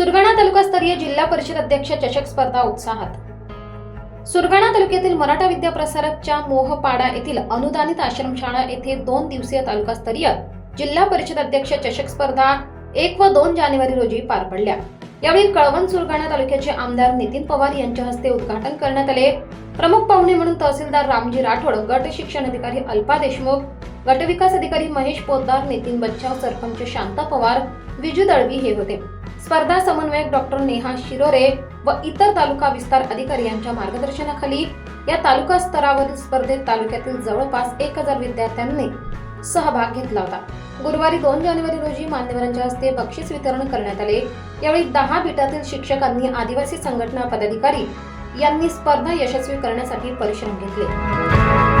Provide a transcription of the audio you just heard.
सुरगाणा तालुकास्तरीय जिल्हा परिषद अध्यक्ष चषक स्पर्धा उत्साहात. सुरगाणा तालुक्यातील मराठा विद्या प्रसारकच्या मोहपाडा येथील अनुदानित आश्रमशाळा येथे दोन दिवसीय तालुकास्तरीय जिल्हा परिषद अध्यक्ष चषक स्पर्धा एक व दोन जानेवारी रोजी पार पडल्या. यावेळी कळवण सुरगाणा तालुक्याचे आमदार नितीन पवार यांच्या हस्ते उद्घाटन करण्यात आले. प्रमुख पाहुणे म्हणून तहसीलदार रामजी राठोड गट शिक्षण अधिकारी अल्पा देशमुख गटविकास अधिकारी महेश पोद्दार नितीन बच्चाव सरपंच शांता पवार विजू दळवी हे होते. स्पर्धा समन्वयक डॉक्टर नेहा शिरोरे व इतर तालुका विस्तार अधिकारी यांच्या मार्गदर्शनाखाली या तालुका स्तरावरील स्पर्धेत तालुक्यातील जवळपास एक हजार विद्यार्थ्यांनी सहभाग घेतला होता. गुरुवारी दोन जानेवारी रोजी मान्यवरांच्या हस्ते बक्षीस वितरण करण्यात आले. यावेळी दहा बेटातील शिक्षकांनी आदिवासी संघटना पदाधिकारी यांनी स्पर्धा यशस्वी करण्यासाठी परिश्रम घेतले.